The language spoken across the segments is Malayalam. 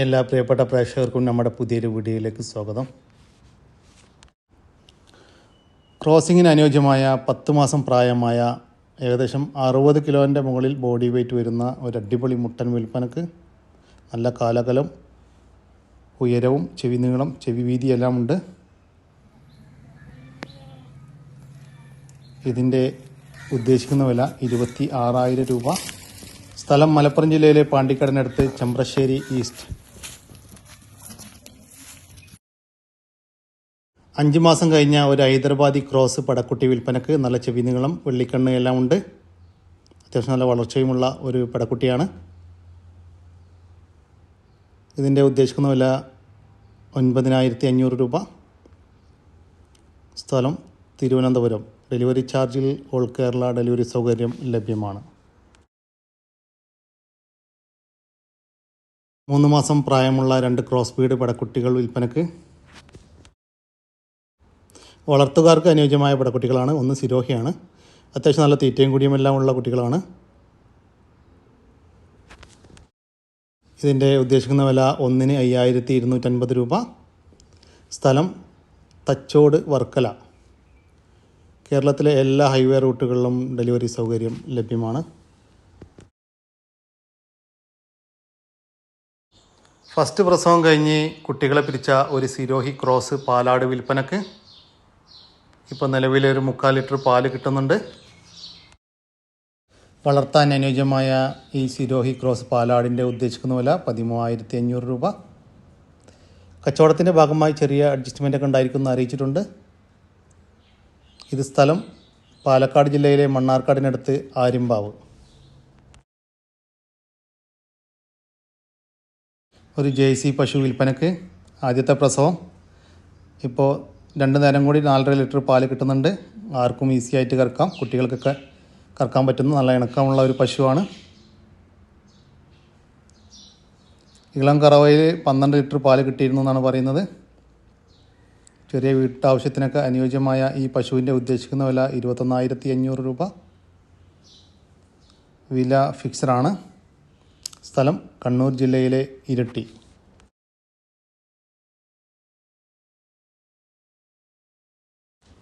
എല്ലാ പ്രിയപ്പെട്ട പ്രേക്ഷകർക്കും നമ്മുടെ പുതിയൊരു വീഡിയോയിലേക്ക് സ്വാഗതം. ക്രോസിങ്ങിന് അനുയോജ്യമായ പത്ത് മാസം പ്രായമായ ഏകദേശം അറുപത് കിലോന്റെ മുകളിൽ ബോഡി വെയ്റ്റ് വരുന്ന ഒരു അടിപൊളി മുട്ടൻ വിൽപ്പനക്ക് നല്ല കാലകലം ഉയരവും ചെവി നീളം ചെവി വീതി എല്ലാം ഉണ്ട്. ഇതിന്റെ ഉദ്ദേശിക്കുന്ന വില ഇരുപത്തി ആറായിരം രൂപ. സ്ഥലം മലപ്പുറം ജില്ലയിലെ പാണ്ടിക്കടനടുത്ത് ചമ്പ്രശ്ശേരി ഈസ്റ്റ്. അഞ്ച് മാസം കഴിഞ്ഞ ഒരു ഹൈദരാബാദി ക്രോസ് പടക്കുട്ടി വിൽപ്പനക്ക് നല്ല ചെവി നീളം വെള്ളിക്കണ്ണ് എല്ലാം ഉണ്ട്. അത്യാവശ്യം നല്ല വളർച്ചയുമുള്ള ഒരു പടക്കുട്ടിയാണ്. ഇതിന്റെ ഉദ്ദേശിക്കുന്ന വില ഒൻപതിനായിരത്തി അഞ്ഞൂറ് രൂപ. സ്ഥലം തിരുവനന്തപുരം. ഡെലിവറി ചാർജിൽ ഓൾ കേരള ഡെലിവറി സൗകര്യം ലഭ്യമാണ്. മൂന്ന് മാസം പ്രായമുള്ള രണ്ട് ക്രോസ് ബീഡ് പടക്കുട്ടികൾ വിൽപ്പനക്ക് വളർത്തുകാർക്ക് അനുയോജ്യമായ പടക്കുട്ടികളാണ്. ഒന്ന് സിരോഹിയാണ്. അത്യാവശ്യം നല്ല തീറ്റയും കുടിയും എല്ലാം ഉള്ള കുട്ടികളാണ്. ഇതിന്റെ ഉദ്ദേശിക്കുന്ന വില ഒന്നിന് അയ്യായിരത്തി ഇരുന്നൂറ്റൻപത് രൂപ. സ്ഥലം തച്ചോട് വർക്കല. കേരളത്തിലെ എല്ലാ ഹൈവേ റൂട്ടുകളിലും ഡെലിവറി സൗകര്യം ലഭ്യമാണ്. ഫസ്റ്റ് പ്രസവം കഴിഞ്ഞ് കുട്ടികളെ പിരിച്ച ഒരു സിരോഹി ക്രോസ് പാലാട് വിൽപ്പനക്ക് ഇപ്പോൾ നിലവിൽ ഒരു മുക്കാൽ ലിറ്റർ പാൽ കിട്ടുന്നുണ്ട്. വളർത്താൻ അനുയോജ്യമായ ഈ സിരോഹി ക്രോസ് പാലാടിന്റെ ഉദ്ദേശിക്കുന്ന വില പതിമൂവായിരത്തി അഞ്ഞൂറ് രൂപ. കച്ചവടത്തിന്റെ ഭാഗമായി ചെറിയ അഡ്ജസ്റ്റ്മെന്റ് ഒക്കെ ഉണ്ടായിരിക്കുമെന്ന് അറിയിച്ചിട്ടുണ്ട്. ഇത് സ്ഥലം പാലക്കാട് ജില്ലയിലെ മണ്ണാർക്കാടിനടുത്ത് ആര്യമ്പാവ്. ഒരു ജേഴ്സി പശു വിൽപ്പനക്ക് ആദ്യത്തെ പ്രസവം. ഇപ്പോൾ രണ്ട് നേരം കൂടി നാലര ലിറ്റർ പാൽ കിട്ടുന്നുണ്ട്. ആർക്കും ഈസി ആയിട്ട് കറക്കാം. കുട്ടികൾക്കൊക്കെ കറക്കാൻ പറ്റുന്ന നല്ല ഇണക്കമുള്ള ഒരു പശുവാണ്. ഇളം കറവയിൽ പന്ത്രണ്ട് ലിറ്റർ പാൽ കിട്ടിയിരുന്നു എന്നാണ് പറയുന്നത്. ചെറിയ വീട്ടാവശ്യത്തിനൊക്കെ അനുയോജ്യമായ ഈ പശുവിന്റെ ഉദ്ദേശിക്കുന്ന വില ഇരുപത്തൊന്നായിരത്തി അഞ്ഞൂറ് രൂപ. വില ഫിക്സഡാണ് സ്ഥലം കണ്ണൂർ ജില്ലയിലെ ഇരട്ടി.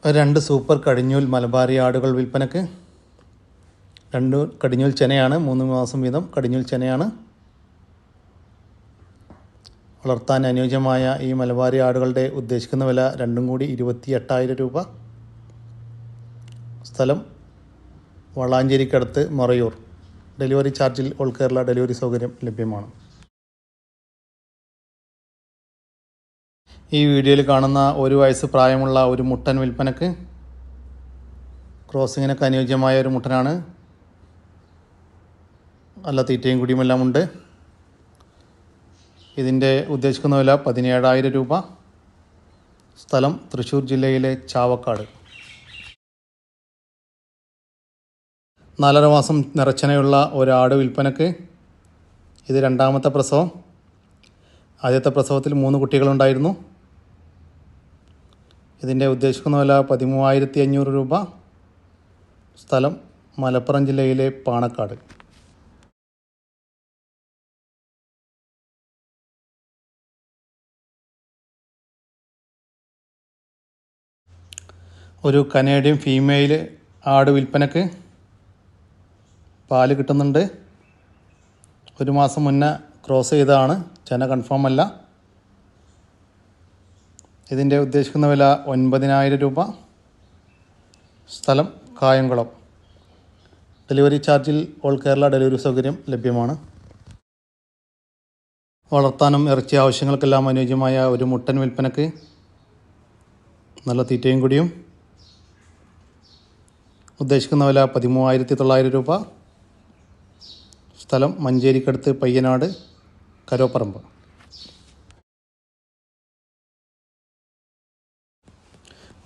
രണ്ട് സൂപ്പർ കടിഞ്ഞൂൽ മലബാറി ആടുകൾ വിൽപ്പനക്ക്. രണ്ട് കടിഞ്ഞൂൽ ചെനയാണ് മൂന്ന് മാസം വീതം കടിഞ്ഞൂൽ ചെനയാണ്. വളർത്താൻ അനുയോജ്യമായ ഈ മലബാറി ആടുകളുടെ ഉദ്ദേശിക്കുന്ന വില രണ്ടും കൂടി ഇരുപത്തി എട്ടായിരം രൂപ. സ്ഥലം വളാഞ്ചേരിക്കടുത്ത് മറയൂർ. ഡെലിവറി ചാർജിൽ ഓൾ കേരള ഡെലിവറി സൗകര്യം ലഭ്യമാണ്. ഈ വീഡിയോയിൽ കാണുന്ന ഒരു വയസ്സ് പ്രായമുള്ള ഒരു മുട്ടൻ വിൽപ്പനക്ക് ക്രോസിങ്ങിനൊക്കെ അനുയോജ്യമായ ഒരു മുട്ടനാണ്. നല്ല തീറ്റയും കുടിയുമെല്ലാം ഉണ്ട്. ഇതിന്റെ ഉദ്ദേശിക്കുന്ന വില പതിനേഴായിരം രൂപ. സ്ഥലം തൃശ്ശൂർ ജില്ലയിലെ ചാവക്കാട്. നാലര മാസം നിറച്ചനയുള്ള ഒരാട് വിൽപ്പനക്ക് ഇത് രണ്ടാമത്തെ പ്രസവം. ആദ്യത്തെ പ്രസവത്തിൽ മൂന്ന് കുട്ടികളുണ്ടായിരുന്നു. ഇതിന്റെ ഉദ്ദേശിക്കുന്ന വില പതിമൂവായിരത്തി അഞ്ഞൂറ് രൂപ. സ്ഥലം മലപ്പുറം ജില്ലയിലെ പാണക്കാട്. ഒരു കനേഡിയൻ ഫീമെയിൽ ആട് വിൽപ്പനക്ക് പാൽ കിട്ടുന്നുണ്ട്. ഒരു മാസം മുന്നേ ക്രോസ് ചെയ്തതാണ്. ചെന കൺഫേം അല്ല. ഇതിന്റെ ഉദ്ദേശിക്കുന്ന വില ഒൻപതിനായിരം രൂപ. സ്ഥലം കായംകുളം. ഡെലിവറി ചാർജിൽ ഓൾ കേരള ഡെലിവറി സൗകര്യം ലഭ്യമാണ്. വളർത്താനും ഇറച്ചി ആവശ്യങ്ങൾക്കെല്ലാം അനുയോജ്യമായ ഒരു മുട്ടൻ വിൽപ്പനക്ക് നല്ല തീറ്റയും കൂടിയും. ഉദ്ദേശിക്കുന്ന വില പതിമൂവായിരത്തി തൊള്ളായിരം രൂപ. സ്ഥലം മഞ്ചേരിക്കടുത്ത് പയ്യനാട് കരോപ്പറമ്പ്.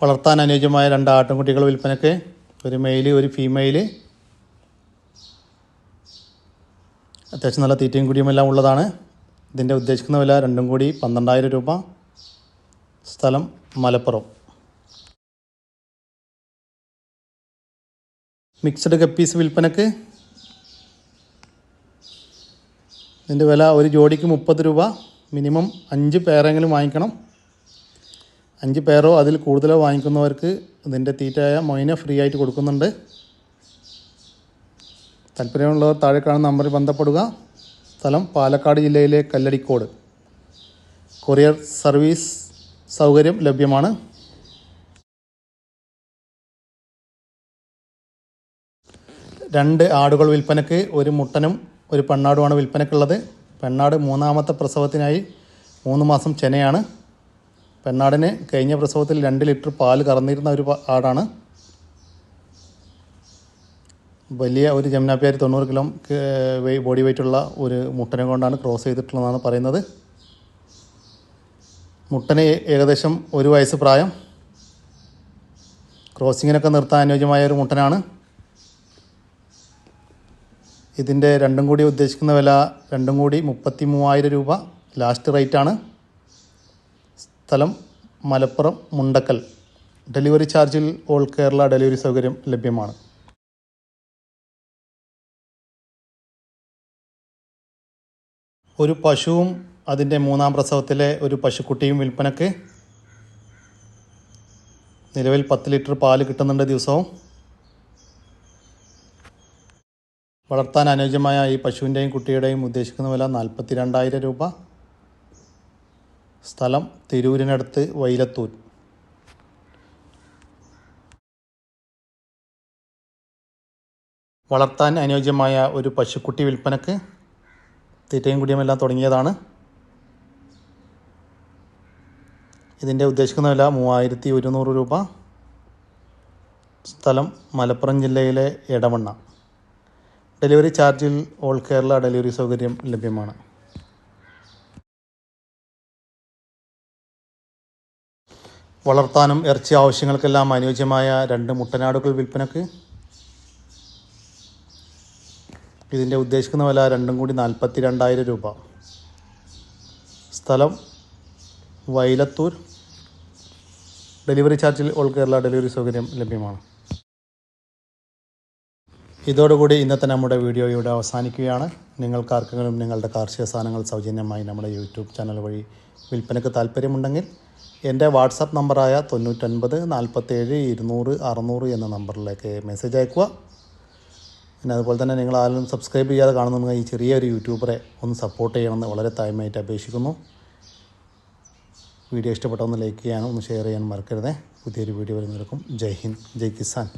വളർത്താൻ അനുയോജ്യമായ രണ്ട് ആട്ടിൻകുട്ടികൾ വിൽപ്പനക്ക് ഒരു മെയിൽ ഒരു ഫീമെയിൽ അത്യാവശ്യം നല്ല തീറ്റയും കുടിയും എല്ലാം ഉള്ളതാണ്. ഇതിന്റെ ഉദ്ദേശിക്കുന്ന വില രണ്ടും കൂടി പന്ത്രണ്ടായിരം രൂപ. സ്ഥലം മലപ്പുറം. മിക്സഡ് കപ്പീസ് വിൽപ്പനക്ക് ഇതിന്റെ വില ഒരു ജോഡിക്ക് മുപ്പത് രൂപ. മിനിമം അഞ്ച് പേരെങ്കിലും വാങ്ങിക്കണം. അഞ്ച് പേരോ അതിൽ കൂടുതലോ വാങ്ങിക്കുന്നവർക്ക് ഇതിന്റെ തീറ്റയായ മൊയിന ഫ്രീ ആയിട്ട് കൊടുക്കുന്നുണ്ട്. താല്പര്യമുള്ളവർ താഴെ കാണുന്ന നമ്പറിൽ ബന്ധപ്പെടുക. സ്ഥലം പാലക്കാട് ജില്ലയിലെ കല്ലടിക്കോട്. കൊറിയർ സർവീസ് സൗകര്യം ലഭ്യമാണ്. രണ്ട് ആടുകൾ വിൽപ്പനയ്ക്ക് ഒരു മുട്ടനും ഒരു പെണ്ണാടുമാണ് വിൽപ്പനയ്ക്കുള്ളത്. പെണ്ണാട് മൂന്നാമത്തെ പ്രസവത്തിനായി മൂന്ന് മാസം ചെനയാണ് പെണ്ണാടിന് കഴിഞ്ഞ പ്രസവത്തിൽ രണ്ട് ലിറ്റർ പാൽ കറന്നിരുന്ന ഒരു ആടാണ്. വലിയ ഒരു ജമുനാപ്പിയാരി തൊണ്ണൂറ് കിലോ ബോഡി വെയിറ്റുള്ള ഒരു മുട്ടനെ കൊണ്ടാണ് ക്രോസ് ചെയ്തിട്ടുള്ളതെന്നാണ് പറയുന്നത്. മുട്ടന് ഏകദേശം ഒരു വയസ്സ് പ്രായം. ക്രോസിങ്ങിനൊക്കെ നിർത്താൻ അനുയോജ്യമായ ഒരു മുട്ടനാണ്. ഇതിന്റെ രണ്ടും കൂടി ഉദ്ദേശിക്കുന്ന വില രണ്ടും കൂടി മുപ്പത്തി മൂവായിരം രൂപ ലാസ്റ്റ് റേറ്റാണ് സ്ഥലം മലപ്പുറം മുണ്ടക്കൽ. ഡെലിവറി ചാർജിൽ ഓൾ കേരള ഡെലിവറി സൗകര്യം ലഭ്യമാണ്. ഒരു പശുവും അതിന്റെ മൂന്നാം പ്രസവത്തിലെ ഒരു പശുക്കുട്ടിയും വിൽപ്പനക്ക് നിലവിൽ പത്ത് ലിറ്റർ പാൽ കിട്ടുന്നുണ്ട് ദിവസവും. വളർത്താൻ അനുയോജ്യമായ ഈ പശുവിന്റെയും കുട്ടിയുടെയും ഉദ്ദേശിക്കുന്ന വില നാൽപ്പത്തി രണ്ടായിരം രൂപ. സ്ഥലം തിരൂരിനടുത്ത് വൈലത്തൂർ. വളർത്താൻ അനുയോജ്യമായ ഒരു പശുക്കുട്ടി വിൽപ്പനക്ക് തീറ്റയും കുടിയുമെല്ലാം തുടങ്ങിയതാണ്. ഇതിന്റെ ഉദ്ദേശിക്കുന്ന വില മൂവായിരത്തി ഒരുന്നൂറ് രൂപ. സ്ഥലം മലപ്പുറം ജില്ലയിലെ എടവണ്ണ. ഡെലിവറി ചാർജിൽ ഓൾ കേരള ഡെലിവറി സൗകര്യം ലഭ്യമാണ്. വളർത്താനും ഇറച്ചി ആവശ്യങ്ങൾക്കെല്ലാം അനുയോജ്യമായ രണ്ട് മുട്ടനാടുകൾ വിൽപ്പനക്ക്. ഇതിന്റെ ഉദ്ദേശിക്കുന്ന വില രണ്ടും കൂടി നാൽപ്പത്തി രണ്ടായിരം രൂപ. സ്ഥലം വൈലത്തൂർ. ഡെലിവറി ചാർജിൽ ഓൾ കേരള ഡെലിവറി സൗകര്യം ലഭ്യമാണ്. ഇതോടുകൂടി ഇന്നത്തെ നമ്മുടെ വീഡിയോ ഇവിടെ അവസാനിക്കുകയാണ്. നിങ്ങൾക്കാർക്കെങ്കിലും നിങ്ങളുടെ കാർഷിക സാധനങ്ങൾ സൗജന്യമായി നമ്മുടെ യൂട്യൂബ് ചാനൽ വഴി വിൽപ്പനയ്ക്ക് താല്പര്യമുണ്ടെങ്കിൽ എന്റെ വാട്സാപ്പ് നമ്പറായ തൊണ്ണൂറ്റൊൻപത് നാൽപ്പത്തേഴ് ഇരുന്നൂറ് അറുന്നൂറ് എന്ന നമ്പറിലേക്ക് മെസ്സേജ് അയക്കുക. പിന്നെ അതുപോലെ തന്നെ നിങ്ങൾ ആരും സബ്സ്ക്രൈബ് ചെയ്യാതെ കാണുന്നുണ്ടെങ്കിൽ ഈ ചെറിയൊരു യൂട്യൂബറെ ഒന്ന് സപ്പോർട്ട് ചെയ്യണമെന്ന് വളരെ താഴ്മയായിട്ട് അപേക്ഷിക്കുന്നു. വീഡിയോ ഇഷ്ടപ്പെട്ടൊന്ന് ലൈക്ക് ചെയ്യാനും ഒന്ന് ഷെയർ ചെയ്യാനും മറക്കരുതേ. പുതിയൊരു വീഡിയോ വരുന്നവർക്കും ജയ് ഹിന്ദ് ജയ് കിസാൻ.